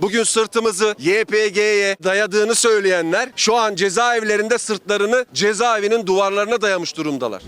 Bugün sırtımızı YPG'ye dayadığını söyleyenler şu an cezaevlerinde sırtlarını cezaevinin duvarlarına dayamış durumdalar.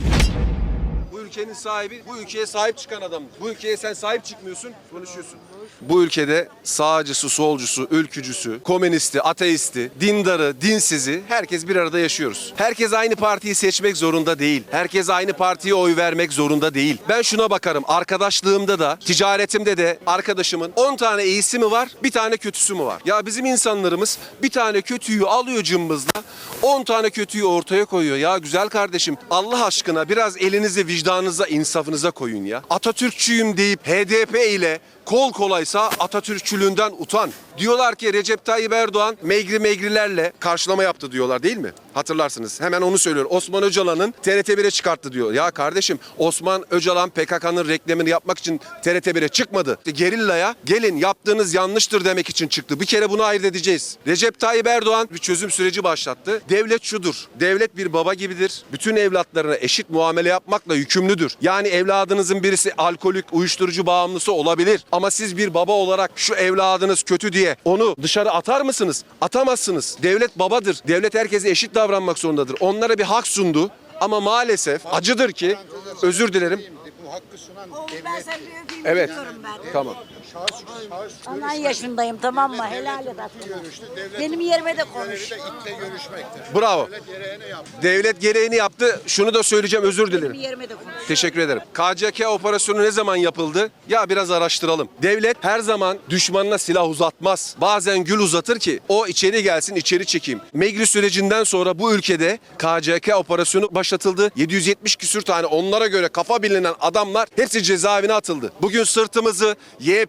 Bu ülkenin sahibi, bu ülkeye sahip çıkan adamdır. Bu ülkeye sen sahip çıkmıyorsun, konuşuyorsun. Bu ülkede sağcısı, solcusu, ülkücüsü, komünisti, ateisti, dindarı, dinsizi herkes bir arada yaşıyoruz. Herkes aynı partiyi seçmek zorunda değil. Herkes aynı partiye oy vermek zorunda değil. Ben şuna bakarım. Arkadaşlığımda da, ticaretimde de arkadaşımın 10 tane iyisi mi var, bir tane kötüsü mü var? Ya bizim insanlarımız bir tane kötüyü alıyor cımbızla, 10 tane kötüyü ortaya koyuyor. Ya güzel kardeşim Allah aşkına biraz elinizi vicdanınıza, insafınıza koyun ya. Atatürkçüyüm deyip HDP ile kol kolaysa Atatürkçülüğünden utan. Diyorlar ki Recep Tayyip Erdoğan megri megrilerle karşılama yaptı diyorlar değil mi? Hatırlarsınız. Hemen onu söylüyor. Osman Öcalan'ın TRT 1'e çıkarttı diyor. Ya kardeşim Osman Öcalan PKK'nın reklamını yapmak için TRT 1'e çıkmadı. İşte gerillaya gelin yaptığınız yanlıştır demek için çıktı. Bir kere bunu ayırt edeceğiz. Recep Tayyip Erdoğan bir çözüm süreci başlattı. Devlet şudur. Devlet bir baba gibidir. Bütün evlatlarına eşit muamele yapmakla yükümlüdür. Yani evladınızın birisi alkolik, uyuşturucu bağımlısı olabilir. Siz bir baba olarak şu evladınız kötü diye onu dışarı atar mısınız? Atamazsınız. Devlet babadır. Devlet herkese eşit davranmak zorundadır. Onlara bir hak sundu. Ama maalesef acıdır ki özür dilerim. Bu hakkı sunan öpeyim Evet. Tamam. Şahıs, şahıs Anan yaşındayım tamam mı? Helal et. Devlet Benim yerime de konuş. itle görüşmektir. Bravo. Devlet gereğini yaptı. Devlet gereğini yaptı. Şunu da söyleyeceğim özür Benim dilerim. yerime de konuş. Teşekkür ederim. KCK operasyonu ne zaman yapıldı? Ya biraz araştıralım. Devlet her zaman düşmanına silah uzatmaz. Bazen gül uzatır ki o içeri gelsin içeri çekeyim. Megri sürecinden sonra bu ülkede KCK operasyonu başlatıldı. 770 küsür tane onlara göre kafa bilinen adamlar hepsi cezaevine atıldı. Bugün sırtımızı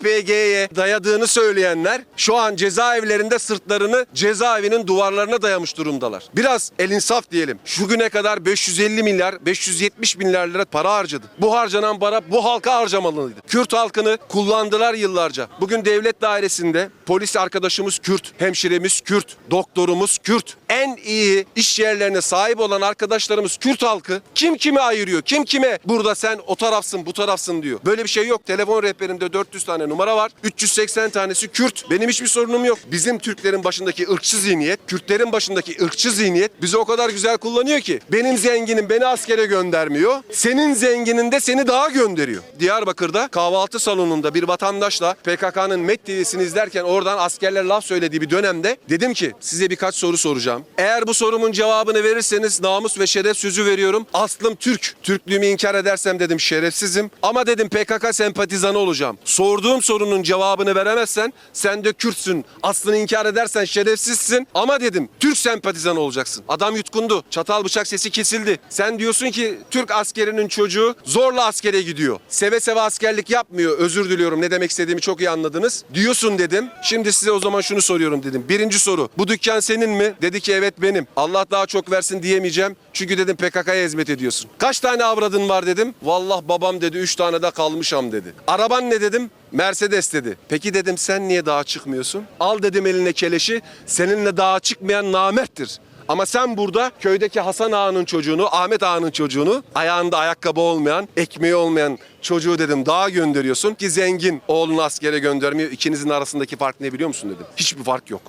YPG'ye dayadığını söyleyenler şu an cezaevlerinde sırtlarını cezaevinin duvarlarına dayamış durumdalar. Biraz el insaf diyelim. Şu güne kadar 550 milyar, 570 milyar lira para harcadı. Bu harcanan para bu halka harcamalıydı. Kürt halkını kullandılar yıllarca. Bugün devlet dairesinde polis arkadaşımız Kürt, hemşiremiz Kürt, doktorumuz Kürt. En iyi iş yerlerine sahip olan arkadaşlarımız Kürt halkı kim kimi ayırıyor? Kim kime burada sen o tarafsın bu tarafsın diyor. Böyle bir şey yok. Telefon rehberimde 400 tane numara var. 380 tanesi Kürt. Benim hiçbir sorunum yok. Bizim Türklerin başındaki ırkçı zihniyet, Kürtlerin başındaki ırkçı zihniyet bizi o kadar güzel kullanıyor ki benim zenginim beni askere göndermiyor. Senin zenginin de seni daha gönderiyor. Diyarbakır'da kahvaltı salonunda bir vatandaşla PKK'nın MET izlerken oradan askerler laf söylediği bir dönemde dedim ki size birkaç soru soracağım. Eğer bu sorumun cevabını verirseniz namus ve şeref sözü veriyorum. Aslım Türk. Türklüğümü inkar edersem dedim şerefsizim. Ama dedim PKK sempatizanı olacağım. Sorduğum sorunun cevabını veremezsen sen de Kürtsün. Aslını inkar edersen şerefsizsin. Ama dedim Türk sempatizanı olacaksın. Adam yutkundu. Çatal bıçak sesi kesildi. Sen diyorsun ki Türk askerinin çocuğu zorla askere gidiyor. Seve seve askerlik yapmıyor. Özür diliyorum ne demek istediğimi çok iyi anladınız. Diyorsun dedim. Şimdi size o zaman şunu soruyorum dedim. Birinci soru. Bu dükkan senin mi? Dedi ki evet benim. Allah daha çok versin diyemeyeceğim. Çünkü dedim PKK'ya hizmet ediyorsun. Kaç tane avradın var dedim. Vallahi babam dedi 3 tane de kalmışam dedi. Araban ne dedim? Mercedes dedi. Peki dedim sen niye dağa çıkmıyorsun? Al dedim eline keleşi. Seninle dağa çıkmayan namerttir. Ama sen burada köydeki Hasan Ağa'nın çocuğunu, Ahmet Ağa'nın çocuğunu, ayağında ayakkabı olmayan, ekmeği olmayan çocuğu dedim dağa gönderiyorsun ki zengin oğlunu askere göndermiyor. İkinizin arasındaki fark ne biliyor musun dedim. Hiçbir fark yok.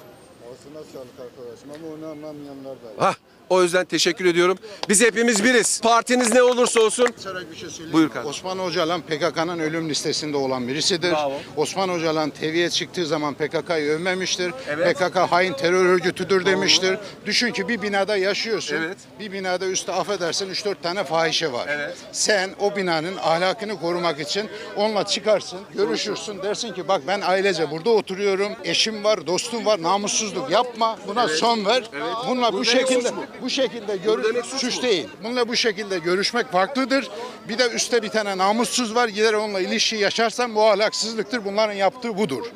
Ağzına sağlık arkadaşım ama onu anlamayanlar da var. Hah, o yüzden teşekkür ediyorum. Biz hepimiz biriz. Partiniz ne olursa olsun. Bir şey söyleyeyim. Buyur kardeşim. Osman Öcalan PKK'nın ölüm listesinde olan birisidir. Bravo. Osman Öcalan TV'ye çıktığı zaman PKK'yı övmemiştir. Evet. PKK hain terör örgütüdür demiştir. Düşün ki bir binada yaşıyorsun. Evet. Bir binada üstte affedersin 3-4 tane fahişe var. Evet. Sen o binanın ahlakını korumak için onunla çıkarsın, görüşürsün. Dersin ki bak ben ailece burada oturuyorum. Eşim var, dostum var. Namussuzluk yapma. Buna son ver. Bununla bu şekilde? Bu şekilde Bu görüş demek suç mu? değil. Bununla bu şekilde görüşmek farklıdır. Bir de üstte bir tane namussuz var. Gider onunla ilişki yaşarsan bu ahlaksızlıktır. Bunların yaptığı budur.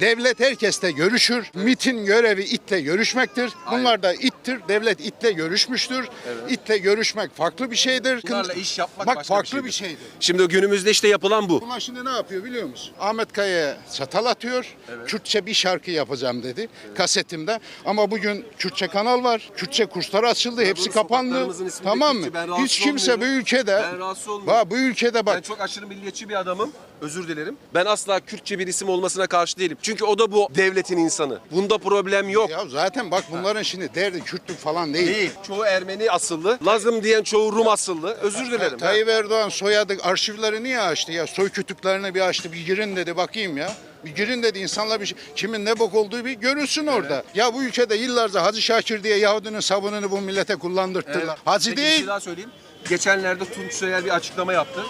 Devlet herkesle görüşür. MIT'in görevi itle görüşmektir. Bunlar da ittir. Devlet itle görüşmüştür. İtle görüşmek farklı bir şeydir. Bunlarla iş yapmak Bak başka bir farklı bir şeydir. şeydir. Şimdi günümüzde işte yapılan bu. Bunlar şimdi ne yapıyor biliyor musun? Ahmet Kaya'ya çatal atıyor. Kürtçe bir şarkı yapacağım dedi. Kasetimi eğitimde. Ama bugün Kürtçe kanal var. Kürtçe kurslar açıldı. Hepsi kapandı. Tamam mı? Hiç kimse bu ülkede Ben rahatsız. Bak bu ülkede bak Ben çok aşırı milliyetçi bir adamım. Özür dilerim. Ben asla Kürtçe bir isim olmasına karşı değilim. Çünkü o da bu devletin insanı. Bunda problem yok. ya zaten bak bunların şimdi derdi Kürtlük falan değil. Değil. Çoğu Ermeni asıllı. Lazım diyen çoğu Rum asıllı. Özür dilerim. Tayyip Erdoğan soyadı arşivleri niye açtı ya? Soy kütüklerini bir açtı. Bir girin dedi bakayım ya. Bir girin dedi insanlar bir şey, kimin ne bok olduğu bir görülsün orada. Ya bu ülkede yıllarca Hacı Şakir diye Yahudinin sabununu bu millete kullandırttılar. Hacı Peki Bir değil. şey daha söyleyeyim. Geçenlerde Tunç Soyer bir açıklama yaptı.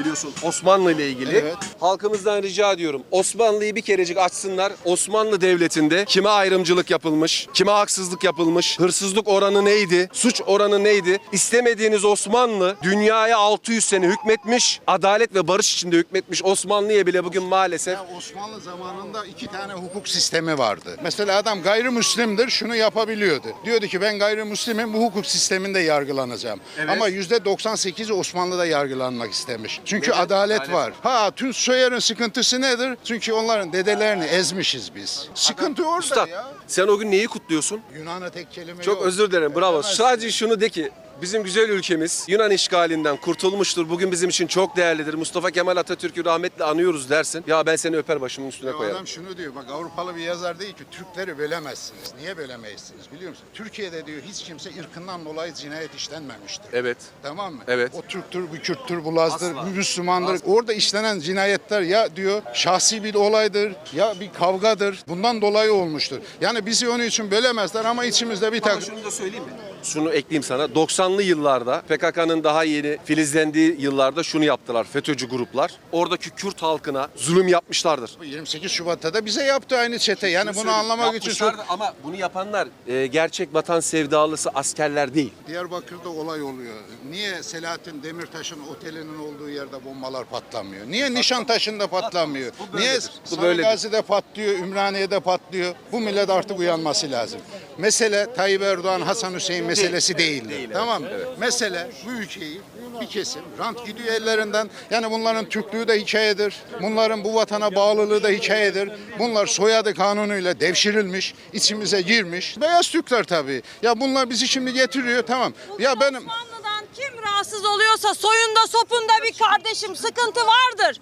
Biliyorsun Osmanlı ile ilgili. Evet. Halkımızdan rica ediyorum. Osmanlı'yı bir kerecik açsınlar. Osmanlı Devleti'nde kime ayrımcılık yapılmış, kime haksızlık yapılmış, hırsızlık oranı neydi, suç oranı neydi? İstemediğiniz Osmanlı dünyaya 600 sene hükmetmiş, adalet ve barış içinde hükmetmiş Osmanlı'ya bile bugün maalesef Ya Osmanlı zamanında iki tane hukuk sistemi vardı. Mesela adam gayrimüslimdir şunu yapabiliyordu. Diyordu ki ben gayrimüslimim bu hukuk sisteminde yargılanacağım. Evet. Ama yüzde 98'i Osmanlı'da yargılanmak istemiş. Çünkü Neden? adalet, Adalet. var. Ha Tunç Soyer'in sıkıntısı nedir? Çünkü onların dedelerini ezmişiz biz. Sıkıntı orada Üstad ya. sen o gün neyi kutluyorsun? Yunan'a tek kelime Çok yok. özür dilerim. Bravo. Edemezsin. Sadece şunu de ki bizim güzel ülkemiz Yunan işgalinden kurtulmuştur. Bugün bizim için çok değerlidir. Mustafa Kemal Atatürk'ü rahmetle anıyoruz dersin. Ya ben seni öper başımın üstüne Ya koyarım. adam şunu diyor bak Avrupalı bir yazar değil ki Türkleri bölemezsiniz. Niye bölemezsiniz biliyor musun? Türkiye'de diyor hiç kimse ırkından dolayı cinayet işlenmemiştir. Evet. Tamam mı? Evet. O Türktür, bu Kürttür, bu Laz'dır, Asla. bu Müslümandır. Orada işlenen cinayetler ya diyor şahsi bir olaydır ya bir kavgadır. Bundan dolayı olmuştur. Yani bizi onun için bölemezler ama içimizde bir Ama takım... şunu da söyleyeyim mi? Şunu ekleyeyim sana. 90'lı yıllarda PKK'nın daha yeni filizlendiği yıllarda şunu yaptılar FETÖ'cü gruplar. Oradaki Kürt halkına zulüm yapmışlardır. 28 Şubat'ta da bize yaptı aynı çete. Yani bunu Söyleyeyim, anlamak için çok... Ama bunu yapanlar e, gerçek vatan sevdalısı askerler değil. Diyarbakır'da olay oluyor. Niye Selahattin Demirtaş'ın otelinin olduğu yerde bombalar patlamıyor? Niye Nişantaşı'nda patlamıyor? Bu. Niye Bu. Gazi'de patlıyor, Ümraniye'de patlıyor? Bu millet artık uyanması lazım. Mesele Tayyip Erdoğan, Hasan Hüseyin meselesi değildir. tamam mı? Mesele bu ülkeyi bir kesim rant gidiyor ellerinden. Yani bunların Türklüğü de hikayedir. Bunların bu vatana bağlılığı da hikayedir. Bunlar soyadı kanunuyla devşirilmiş, içimize girmiş. Beyaz Türkler tabii. Ya bunlar bizi şimdi getiriyor tamam. Ya benim Osmanlı'dan kim rahatsız oluyorsa soyunda sopunda bir kardeşim sıkıntı vardır.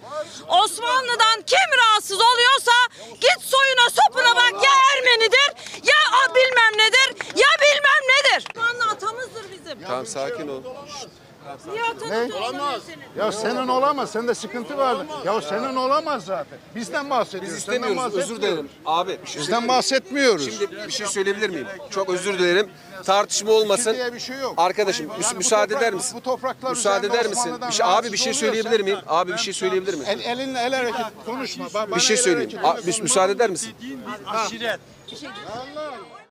Osmanlı'dan kim rahatsız oluyorsa git soyuna sopuna bak ya Ermenidir ya bilmem nedir. Osmanlı atamızdır bizim. Tamam sakin ol. Niye atanız olamaz? Ya senin olamaz. Sende sıkıntı var. Ya senin olamaz zaten. Bizden bahsediyoruz. Biz senden istemiyoruz. Özür bahsetmiyoruz. dilerim. Abi bir şey Bizden bahsetmiyoruz. Şimdi bir şey söyleyebilir miyim? Çok özür dilerim. Tartışma olmasın. diye bir şey yok. Arkadaşım Yani müs- bu müsaade toprak- eder misin? bu topraklar müsaade üzerinde eder misin? Osmanlı'dan Bir şey, abi rahatsız bir şey oluyorsan- söyleyebilir miyim? Abi bir şey söyleyebilir misin? El, elinle el hareket konuşma. Ba- bana Bir şey el söyleyeyim. hareketi- Abi, müs- müsaade eder misin? aşiret.